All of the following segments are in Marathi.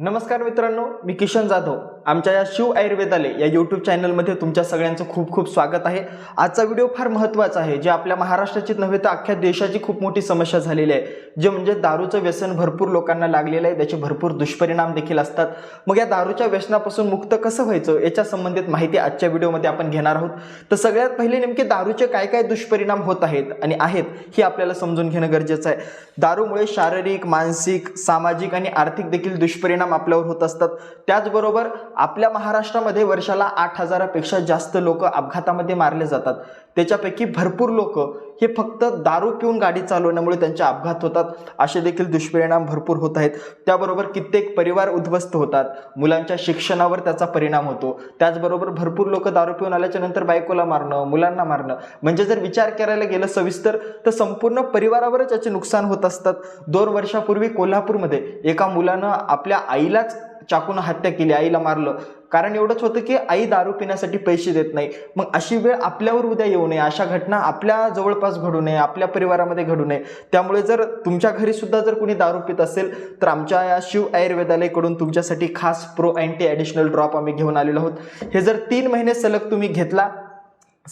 नमस्कार मित्रांनो मी किशन जाधव. आमच्या या शिव आयुर्वेदालय या यूट्यूब चॅनलमध्ये तुमच्या सगळ्यांचं खूप खूप स्वागत आहे. आजचा व्हिडिओ फार महत्त्वाचा आहे. जे आपल्या महाराष्ट्राची नव्हे तर अख्ख्या देशाची खूप मोठी समस्या झालेली आहे. जे म्हणजे दारूचं व्यसन भरपूर लोकांना लागलेलं आहे. त्याचे भरपूर दुष्परिणाम देखील असतात. मग या दारूच्या व्यसनापासून मुक्त कसं व्हायचं? याच्या संबंधित माहिती आजच्या व्हिडिओमध्ये आपण घेणार आहोत. तर सगळ्यात पहिले नेमके दारूचे काय काय दुष्परिणाम होत आहेत आणि आहेत हे आपल्याला समजून घेणं गरजेचं आहे. दारूमुळे शारीरिक मानसिक सामाजिक आणि आर्थिक देखील दुष्परिणाम आपल्यावर होत असतात. त्याचबरोबर आपल्या महाराष्ट्रामध्ये वर्षाला आठ हजारापेक्षा जास्त लोक अपघातामध्ये मारले जातात. त्याच्यापैकी भरपूर लोक हे फक्त दारू पिऊन गाडी चालवण्यामुळे त्यांचे अपघात होतात. असे देखील दुष्परिणाम भरपूर होत आहेत. त्याबरोबर कित्येक परिवार उद्ध्वस्त होतात. मुलांच्या शिक्षणावर त्याचा परिणाम होतो. त्याचबरोबर भरपूर लोक दारू पिऊन आल्याच्यानंतर बायकोला मारणं मुलांना मारणं. म्हणजे जर विचार करायला गेलं सविस्तर तर संपूर्ण परिवारावरच याचे नुकसान होत असतात. दोन वर्षापूर्वी कोल्हापूरमध्ये एका मुलानं आपल्या आईलाच चाकून हत्या केली आईला मारलं. कारण एवढंच होतं की आई दारू पिण्यासाठी पैसे देत नाही. मग अशी वेळ आपल्यावर उद्या येऊ नये. अशा घटना आपल्या जवळपास घडू नये आपल्या परिवारामध्ये घडू नये. त्यामुळे जर तुमच्या घरी सुद्धा जर कुणी दारू पित असेल तर आमच्या या शिव आयुर्वेदालयकडून तुमच्यासाठी खास प्रो अँटी ॲडिशनल ड्रॉप आम्ही घेऊन आलेलो आहोत. हे जर तीन महिने सलग तुम्ही घेतला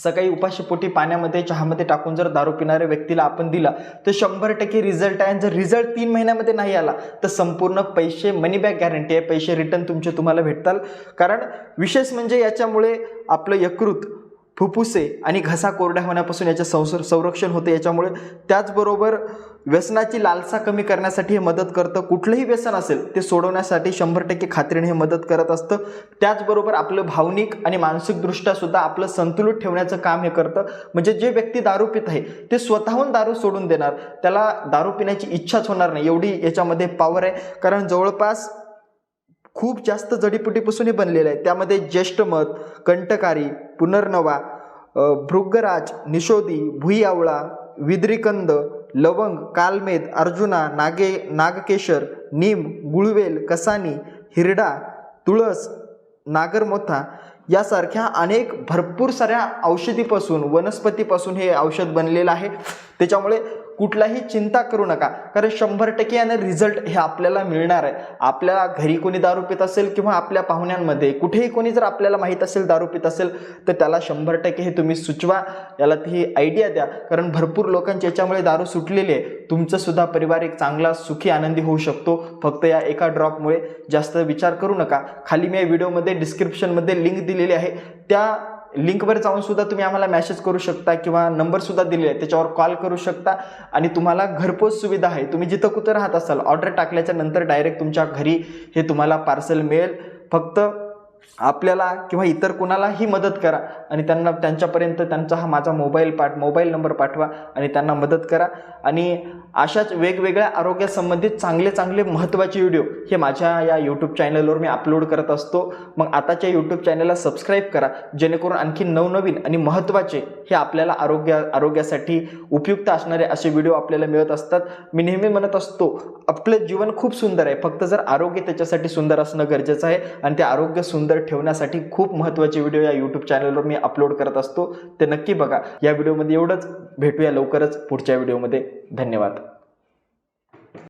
सकाळी उपाशीपोटी पाण्यामध्ये चहामध्ये टाकून जर दारू पिणाऱ्या व्यक्तीला आपण दिला तर शंभर टक्के रिझल्ट आहे. आणि जर रिझल्ट तीन महिन्यामध्ये नाही आला तर संपूर्ण पैसे मनी बॅक गॅरंटी आहे. पैसे रिटर्न तुमचे तुम्हाला भेटतात. कारण विशेष म्हणजे याच्यामुळे आपलं यकृत फुफ्फुसे आणि घसा कोरड्या होण्यापासून याचे संसर संरक्षण होते. याच्यामुळे त्याचबरोबर व्यसनाची लालसा कमी करण्यासाठी हे मदत करतं. कुठलंही व्यसन असेल ते सोडवण्यासाठी शंभर टक्के खात्रीने हे मदत करत असतं. त्याचबरोबर आपलं भावनिक आणि मानसिकदृष्ट्या सुद्धा आपलं संतुलित ठेवण्याचं काम हे करतं. म्हणजे जे व्यक्ती दारू पित आहे ते स्वतःहून दारू सोडून देणार. त्याला दारू पिण्याची इच्छाच होणार नाही. एवढी याच्यामध्ये पॉवर आहे. कारण जवळपास खूप जास्त जडीपुटीपासून हे बनलेलं आहे. त्यामध्ये ज्येष्ठमत कंटकारी पुनर्नवा भृगराज निशोदी भुई आवळा विद्रिकंद लवंग कालमेद अर्जुना नागे नागकेशर नीम गुळवेल कसानी हिरडा तुळस नागरमोथा यासारख्या अनेक भरपूर साऱ्या औषधीपासून वनस्पतीपासून हे औषध बनलेलं आहे. त्याच्यामुळे कुठलाही चिंता करू नका. कारण शंभर टक्के यानं रिझल्ट हे आपल्याला मिळणार आहे. आपल्या घरी कोणी दारू पित असेल किंवा आपल्या पाहुण्यांमध्ये कुठेही कोणी जर आपल्याला माहीत असेल दारू पित असेल तर त्याला शंभर टक्के हे तुम्ही सुचवा. याला ती आयडिया द्या. कारण भरपूर लोकांची याच्यामुळे दारू सुटलेली आहे. तुमचं सुद्धा परिवार एक चांगला सुखी आनंदी होऊ शकतो. फक्त या एका ड्रॉपमुळे जास्त विचार करू नका. खाली मी या व्हिडिओमध्ये डिस्क्रिप्शनमध्ये लिंक दिलेली आहे. त्या लिंकवर जाऊन सुद्धा तुम्ही आम्हाला मेसेज करू शकता किंवा नंबरसुद्धा दिलेला आहे त्याच्यावर कॉल करू शकता. आणि तुम्हाला घरपोच सुविधा आहे. तुम्ही जिथं कुठं राहत असाल ऑर्डर टाकल्याच्या नंतर डायरेक्ट तुमच्या घरी हे तुम्हाला पार्सल मिळेल. फक्त आपल्याला किंवा इतर कुणालाही मदत करा आणि त्यांना त्यांच्यापर्यंत त्यांचा हा माझा मोबाईल पाठ मोबाईल नंबर पाठवा आणि त्यांना मदत करा. आणि अशाच वेगवेगळ्या आरोग्यासंबंधित चांगले चांगले महत्त्वाचे व्हिडिओ हे माझ्या या यूट्यूब चॅनलवर मी अपलोड करत असतो. मग आताच्या यूट्यूब चॅनलला सबस्क्राईब करा जेणेकरून आणखी नवनवीन आणि महत्त्वाचे हे आपल्याला आरोग्य आरोग्यासाठी उपयुक्त असणारे असे व्हिडिओ आपल्याला मिळत असतात. मी नेहमी म्हणत असतो आपलं जीवन खूप सुंदर आहे. फक्त जर आरोग्य त्याच्यासाठी सुंदर असणं गरजेचं आहे आणि ते आरोग्य सुंदर ठेवण्यासाठी खूप महत्त्वाचे व्हिडिओ या यूट्यूब चॅनलवर मी अपलोड करत असतो. ते नक्की बघा. या व्हिडिओमध्ये एवढंच. भेटूया लवकरच पुढच्या व्हिडिओमध्ये धन्यवाद.